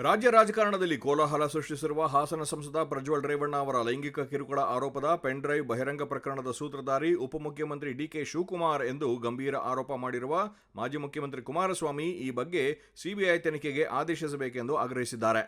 ರಾಜ್ಯ ರಾಜಕಾರಣದಲ್ಲಿ ಕೋಲಾಹಲ ಸೃಷ್ಟಿಸಿರುವ ಹಾಸನ ಸಂಸದ ಪ್ರಜ್ವಲ್ ರೇವಣ್ಣ ಅವರ ಲೈಂಗಿಕ ಕಿರುಕುಳ ಆರೋಪದ ಪೆನ್ ಡ್ರೈವ್ ಬಹಿರಂಗ ಪ್ರಕರಣದ ಸೂತ್ರಧಾರಿ ಉಪಮುಖ್ಯಮಂತ್ರಿ ಡಿಕೆ ಶಿವಕುಮಾರ್ ಎಂದು ಗಂಭೀರ ಆರೋಪ ಮಾಡಿರುವ ಮಾಜಿ ಮುಖ್ಯಮಂತ್ರಿ ಕುಮಾರಸ್ವಾಮಿ ಈ ಬಗ್ಗೆ ಸಿಬಿಐ ತನಿಖೆಗೆ ಆದೇಶಿಸಬೇಕೆಂದು ಆಗ್ರಹಿಸಿದ್ದಾರೆ.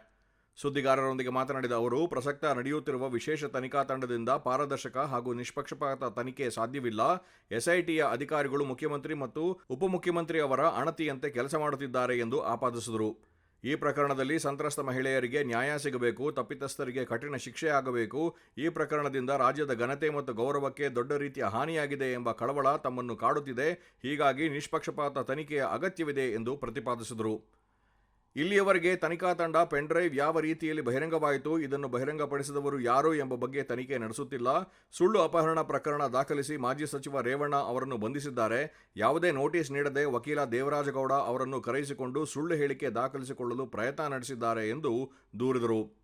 ಸುದ್ದಿಗಾರರೊಂದಿಗೆ ಮಾತನಾಡಿದ ಅವರು, ಪ್ರಸಕ್ತ ನಡೆಯುತ್ತಿರುವ ವಿಶೇಷ ತನಿಖಾ ತಂಡದಿಂದ ಪಾರದರ್ಶಕ ಹಾಗೂ ನಿಷ್ಪಕ್ಷಪಾತ ತನಿಖೆ ಸಾಧ್ಯವಿಲ್ಲ. ಎಸ್ಐಟಿಯ ಅಧಿಕಾರಿಗಳು ಮುಖ್ಯಮಂತ್ರಿ ಮತ್ತು ಉಪಮುಖ್ಯಮಂತ್ರಿ ಅವರ ಅಣತಿಯಂತೆ ಕೆಲಸ ಮಾಡುತ್ತಿದ್ದಾರೆ ಎಂದು ಆಪಾದಿಸಿದರು. ಈ ಪ್ರಕರಣದಲ್ಲಿ ಸಂತ್ರಸ್ತ ಮಹಿಳೆಯರಿಗೆ ನ್ಯಾಯ ಸಿಗಬೇಕು, ತಪ್ಪಿತಸ್ಥರಿಗೆ ಕಠಿಣ ಶಿಕ್ಷೆ ಆಗಬೇಕು. ಈ ಪ್ರಕರಣದಿಂದ ರಾಜ್ಯದ ಘನತೆ ಮತ್ತು ಗೌರವಕ್ಕೆ ದೊಡ್ಡ ರೀತಿಯ ಹಾನಿಯಾಗಿದೆ ಎಂಬ ಕಳವಳ ತಮ್ಮನ್ನು ಕಾಡುತ್ತಿದೆ. ಹೀಗಾಗಿ ನಿಷ್ಪಕ್ಷಪಾತ ತನಿಖೆಯ ಅಗತ್ಯವಿದೆ ಎಂದು ಪ್ರತಿಪಾದಿಸಿದರು. ಇಲ್ಲಿಯವರೆಗೆ ತನಿಖಾ ತಂಡ ಪೆನ್ಡ್ರೈವ್ ಯಾವ ರೀತಿಯಲ್ಲಿ ಬಹಿರಂಗವಾಯಿತು, ಇದನ್ನು ಬಹಿರಂಗಪಡಿಸಿದವರು ಯಾರು ಎಂಬ ಬಗ್ಗೆ ತನಿಖೆ ನಡೆಸುತ್ತಿಲ್ಲ. ಸುಳ್ಳು ಅಪಹರಣ ಪ್ರಕರಣ ದಾಖಲಿಸಿ ಮಾಜಿ ಸಚಿವ ರೇವಣ್ಣ ಅವರನ್ನು ಬಂಧಿಸಿದ್ದಾರೆ. ಯಾವುದೇ ನೋಟಿಸ್ ನೀಡದೆ ವಕೀಲ ದೇವರಾಜಗೌಡ ಅವರನ್ನು ಕರೆಯಿಸಿಕೊಂಡು ಸುಳ್ಳು ಹೇಳಿಕೆ ದಾಖಲಿಸಿಕೊಳ್ಳಲು ಪ್ರಯತ್ನ ನಡೆಸಿದ್ದಾರೆ ಎಂದು ದೂರಿದರು.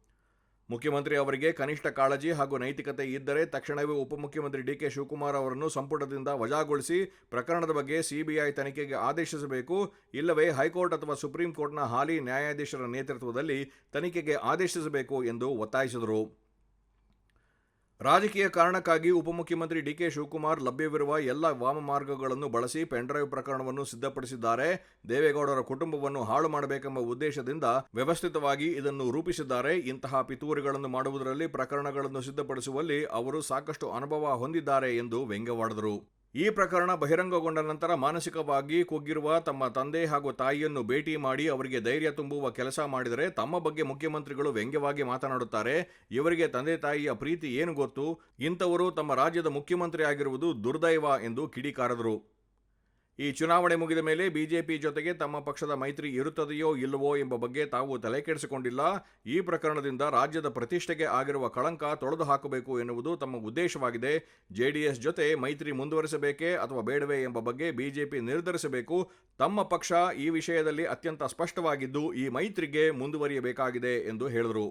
ಮುಖ್ಯಮಂತ್ರಿ ಅವರಿಗೆ ಕನಿಷ್ಠ ಕಾಳಜಿ ಹಾಗೂ ನೈತಿಕತೆ ಇದ್ದರೆ ತಕ್ಷಣವೇ ಉಪಮುಖ್ಯಮಂತ್ರಿ ಡಿಕೆ ಶಿವಕುಮಾರ್ ಅವರನ್ನು ಸಂಪುಟದಿಂದ ವಜಾಗೊಳಿಸಿ ಪ್ರಕರಣದ ಬಗ್ಗೆ ಸಿಬಿಐ ತನಿಖೆಗೆ ಆದೇಶಿಸಬೇಕು. ಇಲ್ಲವೇ ಹೈಕೋರ್ಟ್ ಅಥವಾ ಸುಪ್ರೀಂ ಕೋರ್ಟ್ನ ಹಾಲಿ ನ್ಯಾಯಾಧೀಶರ ನೇತೃತ್ವದಲ್ಲಿ ತನಿಖೆಗೆ ಆದೇಶಿಸಬೇಕು ಎಂದು ಒತ್ತಾಯಿಸಿದರು. ರಾಜಕೀಯ ಕಾರಣಕ್ಕಾಗಿ ಉಪಮುಖ್ಯಮಂತ್ರಿ ಡಿ ಕೆ ಶಿವಕುಮಾರ್ ಲಭ್ಯವಿರುವ ಎಲ್ಲ ವಾಮಮಾರ್ಗಗಳನ್ನು ಬಳಸಿ ಪೆನ್ಡ್ರೈವ್ ಪ್ರಕರಣವನ್ನು ಸಿದ್ಧಪಡಿಸಿದ್ದಾರೆ. ದೇವೇಗೌಡರ ಕುಟುಂಬವನ್ನು ಹಾಳು ಮಾಡಬೇಕೆಂಬ ಉದ್ದೇಶದಿಂದ ವ್ಯವಸ್ಥಿತವಾಗಿ ಇದನ್ನು ರೂಪಿಸಿದ್ದಾರೆ. ಇಂತಹ ಪಿತೂರಿಗಳನ್ನು ಮಾಡುವುದರಲ್ಲಿ ಪ್ರಕರಣಗಳನ್ನು ಸಿದ್ಧಪಡಿಸುವಲ್ಲಿ ಅವರು ಸಾಕಷ್ಟು ಅನುಭವ ಹೊಂದಿದ್ದಾರೆ ಎಂದು ವ್ಯಂಗ್ಯವಾಡಿದರು. ಈ ಪ್ರಕರಣ ಬಹಿರಂಗಗೊಂಡ ನಂತರ ಮಾನಸಿಕವಾಗಿ ಕುಗ್ಗಿರುವ ತಮ್ಮ ತಂದೆ ಹಾಗೂ ತಾಯಿಯನ್ನು ಭೇಟಿ ಮಾಡಿ ಅವರಿಗೆ ಧೈರ್ಯ ತುಂಬುವ ಕೆಲಸ ಮಾಡಿದರೆ ತಮ್ಮ ಬಗ್ಗೆ ಮುಖ್ಯಮಂತ್ರಿಗಳು ವ್ಯಂಗ್ಯವಾಗಿ ಮಾತನಾಡುತ್ತಾರೆ. ಇವರಿಗೆ ತಂದೆ ತಾಯಿಯ ಪ್ರೀತಿ ಏನು ಗೊತ್ತು? ಇಂಥವರು ತಮ್ಮ ರಾಜ್ಯದ ಮುಖ್ಯಮಂತ್ರಿ ಆಗಿರುವುದು ದುರ್ದೈವ ಎಂದು ಕಿಡಿಕಾರದರು. ಈ ಚುನಾವಣೆ ಮುಗಿದ ಮೇಲೆ ಬಿಜೆಪಿ ಜೊತೆಗೆ ತಮ್ಮ ಪಕ್ಷದ ಮೈತ್ರಿ ಇರುತ್ತದೆಯೋ ಇಲ್ಲವೋ ಎಂಬ ಬಗ್ಗೆ ತಾವು ತಲೆಕೆಡಿಸಿಕೊಂಡಿಲ್ಲ ಈ ಪ್ರಕರಣದಿಂದ ರಾಜ್ಯದ ಪ್ರತಿಷ್ಠೆಗೆ ಆಗಿರುವ ಕಳಂಕ ತೊಳೆದು ಹಾಕಬೇಕು ಎನ್ನುವುದು ತಮ್ಮ ಉದ್ದೇಶವಾಗಿದೆ. ಜೆಡಿಎಸ್ ಜೊತೆ ಮೈತ್ರಿ ಮುಂದುವರಿಸಬೇಕೇ ಅಥವಾ ಬೇಡವೇ ಎಂಬ ಬಗ್ಗೆ ಬಿಜೆಪಿ ನಿರ್ಧರಿಸಬೇಕು. ತಮ್ಮ ಪಕ್ಷ ಈ ವಿಷಯದಲ್ಲಿ ಅತ್ಯಂತ ಸ್ಪಷ್ಟವಾಗಿದ್ದು ಈ ಮೈತ್ರಿಗೆ ಮುಂದುವರಿಯಬೇಕಾಗಿದೆ ಎಂದು ಹೇಳಿದರು.